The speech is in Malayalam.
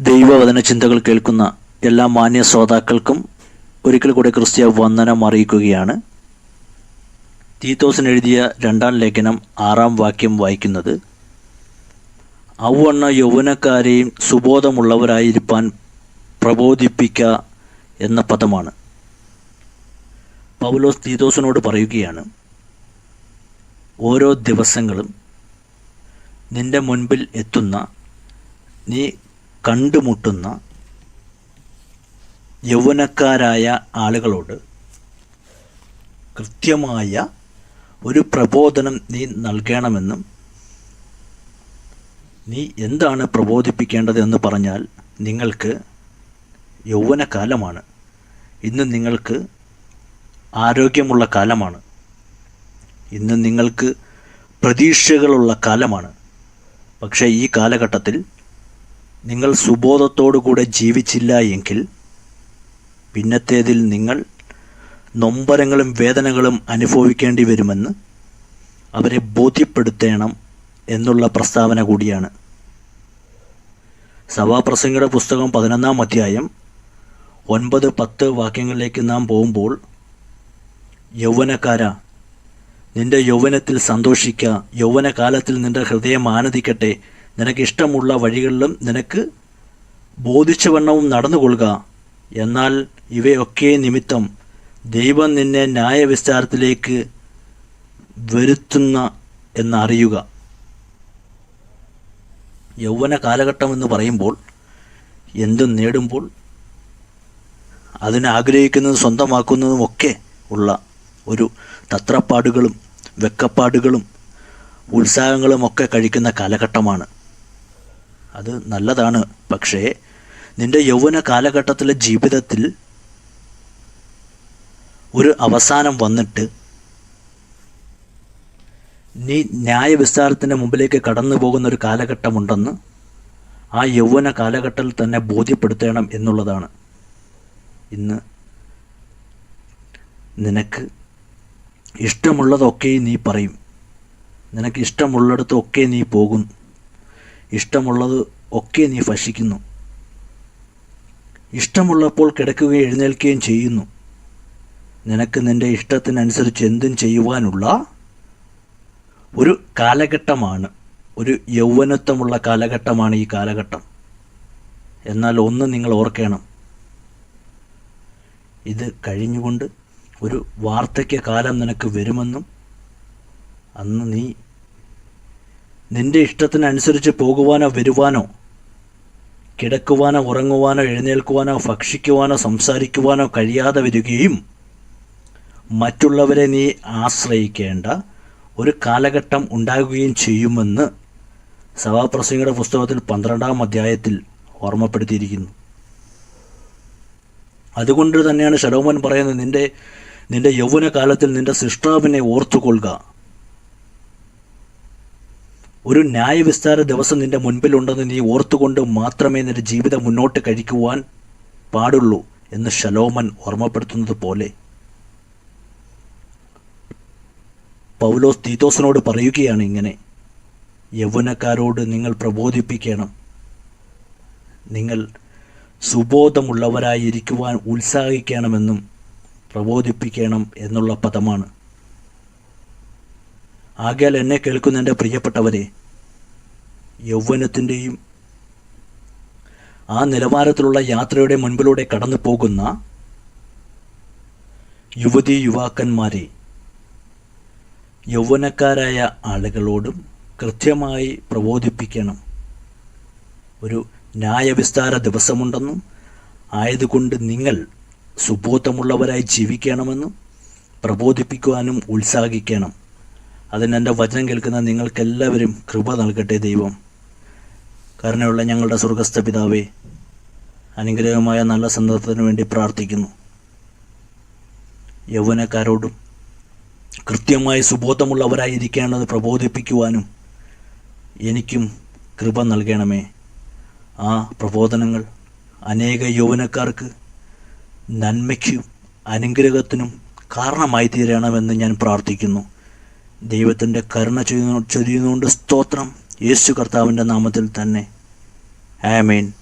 ദൈവവചന ചിന്തകൾ കേൾക്കുന്ന എല്ലാ മാന്യ ശ്രോതാക്കൾക്കും ഒരിക്കൽ കൂടെ ക്രിസ്ത്യ വന്ദനം അറിയിക്കുകയാണ്. തീത്തോസിന് എഴുതിയ രണ്ടാം ലേഖനം ആറാം വാക്യം വായിക്കുന്നത് ഔവണ്ണ യൗവനക്കാരെയും സുബോധമുള്ളവരായിരിക്കാൻ പ്രബോധിപ്പിക്ക എന്ന പദമാണ്. പൗലോസ് തീത്തോസിനോട് പറയുകയാണ് ഓരോ ദിവസങ്ങളും നിന്റെ മുൻപിൽ എത്തുന്ന നീ കണ്ടുമുട്ടുന്ന യൗവനക്കാരായ ആളുകളോട് കൃത്യമായ ഒരു പ്രബോധനം നീ നൽകണമെന്നും നീ എന്താണ് പ്രബോധിപ്പിക്കേണ്ടത് എന്ന് പറഞ്ഞാൽ നിങ്ങൾക്ക് യൗവനകാലമാണ്. ഇന്ന് നിങ്ങൾക്ക് ആരോഗ്യമുള്ള കാലമാണ്. ഇന്ന് നിങ്ങൾക്ക് പ്രതീക്ഷകളുള്ള കാലമാണ്. പക്ഷേ ഈ കാലഘട്ടത്തിൽ നിങ്ങൾ സുബോധത്തോടുകൂടെ ജീവിച്ചില്ല എങ്കിൽ പിന്നത്തേതിൽ നിങ്ങൾ നൊമ്പരങ്ങളും വേദനകളും അനുഭവിക്കേണ്ടി വരുമെന്ന് അവരെ ബോധ്യപ്പെടുത്തണം എന്നുള്ള പ്രസ്താവന കൂടിയാണ്. സഭാപ്രസംഗയുടെ പുസ്തകം പതിനൊന്നാം അധ്യായം ഒൻപത് പത്ത് വാക്യങ്ങളിലേക്ക് നാം പോകുമ്പോൾ യൗവനക്കാര നിന്റെ യൗവനത്തിൽ സന്തോഷിക്കുക യൗവനകാലത്തിൽ നിന്റെ ഹൃദയം ആനന്ദിക്കട്ടെ നിനക്ക് ഇഷ്ടമുള്ള വഴികളിലും നിനക്ക് ബോധിച്ചവണ്ണവും നടന്നുകൊള്ളുക. എന്നാൽ ഇവയൊക്കെ നിമിത്തം ദൈവം നിന്നെ ന്യായവിസ്താരത്തിലേക്ക് വരുത്തുന്ന എന്നറിയുക. യൗവന കാലഘട്ടം എന്ന് പറയുമ്പോൾ എന്തും നേടുമ്പോൾ അതിനാഗ്രഹിക്കുന്നതും സ്വന്തമാക്കുന്നതുമൊക്കെ ഉള്ള ഒരു തത്രപ്പാടുകളും വെക്കപ്പാടുകളും ഉത്സാഹങ്ങളും ഒക്കെ കഴിക്കുന്ന കാലഘട്ടമാണ്. അത് നല്ലതാണ്. പക്ഷേ നിന്റെ യൗവന കാലഘട്ടത്തിലെ ജീവിതത്തിൽ ഒരു അവസാനം വന്നിട്ട് നീ ന്യായവിസ്താരത്തിന്റെ മുമ്പിലേക്ക് കടന്നു പോകുന്ന ഒരു കാലഘട്ടമുണ്ടെന്ന് ആ യൗവന കാലഘട്ടത്തിൽ തന്നെ ബോധ്യപ്പെടുത്തണം എന്നുള്ളതാണ്. ഇന്ന് നിനക്ക് ഇഷ്ടമുള്ളതൊക്കെ നീ പറയും. നിനക്ക് ഇഷ്ടമുള്ളിടത്തൊക്കെ നീ പോകും. ഇഷ്ടമുള്ളത് ഒക്കെ നീ ഭക്ഷിക്കുന്നു. ഇഷ്ടമുള്ളപ്പോൾ കിടക്കുകയും എഴുന്നേൽക്കുകയും ചെയ്യുന്നു. നിനക്ക് നിന്റെ ഇഷ്ടത്തിനനുസരിച്ച് എന്തും ചെയ്യുവാനുള്ള ഒരു കാലഘട്ടമാണ്. ഒരു യൗവനത്വമുള്ള കാലഘട്ടമാണ് ഈ കാലഘട്ടം. എന്നാൽ ഒന്ന് നിങ്ങൾ ഓർക്കണം. ഇത് കഴിഞ്ഞുകൊണ്ട് ഒരു വാർദ്ധക്യകാലം നിനക്ക് വരുമെന്നും അന്ന് നീ നിന്റെ ഇഷ്ടത്തിനനുസരിച്ച് പോകുവാനോ വരുവാനോ കിടക്കുവാനോ ഉറങ്ങുവാനോ എഴുന്നേൽക്കുവാനോ ഭക്ഷിക്കുവാനോ സംസാരിക്കുവാനോ കഴിയാതെ വരികയും മറ്റുള്ളവരെ നീ ആശ്രയിക്കേണ്ട ഒരു കാലഘട്ടം ഉണ്ടാകുകയും ചെയ്യുമെന്ന് സഭാപ്രസംഗയുടെ പുസ്തകത്തിൽ പന്ത്രണ്ടാം അധ്യായത്തിൽ ഓർമ്മപ്പെടുത്തിയിരിക്കുന്നു. അതുകൊണ്ട് തന്നെയാണ് ശലോമൻ പറയുന്നത് നിന്റെ നിന്റെ യൗവനകാലത്തിൽ നിന്റെ സിഷ്ടാവിനെ ഓർത്തുകൊള്ളുക. ഒരു ന്യായവിസ്താര ദിവസം നിന്റെ മുൻപിലുണ്ടെന്ന് നീ ഓർത്തുകൊണ്ട് മാത്രമേ നിന്റെ ജീവിതം മുന്നോട്ട് കഴിക്കുവാൻ പാടുള്ളൂ എന്ന് ഷലോമൻ ഓർമ്മപ്പെടുത്തുന്നത് പോലെ. പൗലോസ് തീത്തോസിനോട് പറയുകയാണ് ഇങ്ങനെ യൗവനക്കാരോട് നിങ്ങൾ പ്രബോധിപ്പിക്കണം. നിങ്ങൾ സുബോധമുള്ളവരായിരിക്കുവാൻ ഉത്സാഹിക്കണമെന്നും പ്രബോധിപ്പിക്കണം എന്നുള്ള പദമാണ്. ആകയാൽ എന്നെ കേൾക്കുന്ന എന്റെ പ്രിയപ്പെട്ടവരെ യൗവനത്തിന്റെയും ആ നിലവാരത്തിലുള്ള യാത്രയുടെ മുൻപിലൂടെ കടന്നു പോകുന്ന യുവതി യുവാക്കന്മാരെ യൗവനക്കാരായ ആളുകളോടും കൃത്യമായി പ്രബോധിപ്പിക്കണം. ഒരു ന്യായവിസ്താര ദിവസമുണ്ടെന്നും ആയതുകൊണ്ട് നിങ്ങൾ സുബോധമുള്ളവരായി ജീവിക്കണമെന്നും പ്രബോധിപ്പിക്കുവാനും ഉത്സാഹിക്കണം. അതിന് എന്റെ വചനം കേൾക്കുന്ന നിങ്ങൾക്കെല്ലാവരും കൃപ നൽകട്ടെ ദൈവം. കരുണയുള്ള ഞങ്ങളുടെ സ്വർഗസ്ഥ പിതാവേ അനുഗ്രഹമായ നല്ല സന്ദർഭത്തിന് വേണ്ടി പ്രാർത്ഥിക്കുന്നു. യൗവനക്കാരോടും കൃത്യമായി സുബോധമുള്ളവരായിരിക്കേണ്ടത് പ്രബോധിപ്പിക്കുവാനും എനിക്കും കൃപ നൽകണമേ. ആ പ്രബോധനങ്ങൾ അനേക യൗവനക്കാർക്ക് നന്മയ്ക്കും അനുഗ്രഹത്തിനും കാരണമായി തീരണമെന്ന് ഞാൻ പ്രാർത്ഥിക്കുന്നു. ദൈവത്തിന്റെ കരുണ ചൊരിയുന്നുകൊണ്ട് സ്തോത്രം. യേശു കർത്താവിന്റെ നാമത്തിൽ തന്നെ. ആമേൻ.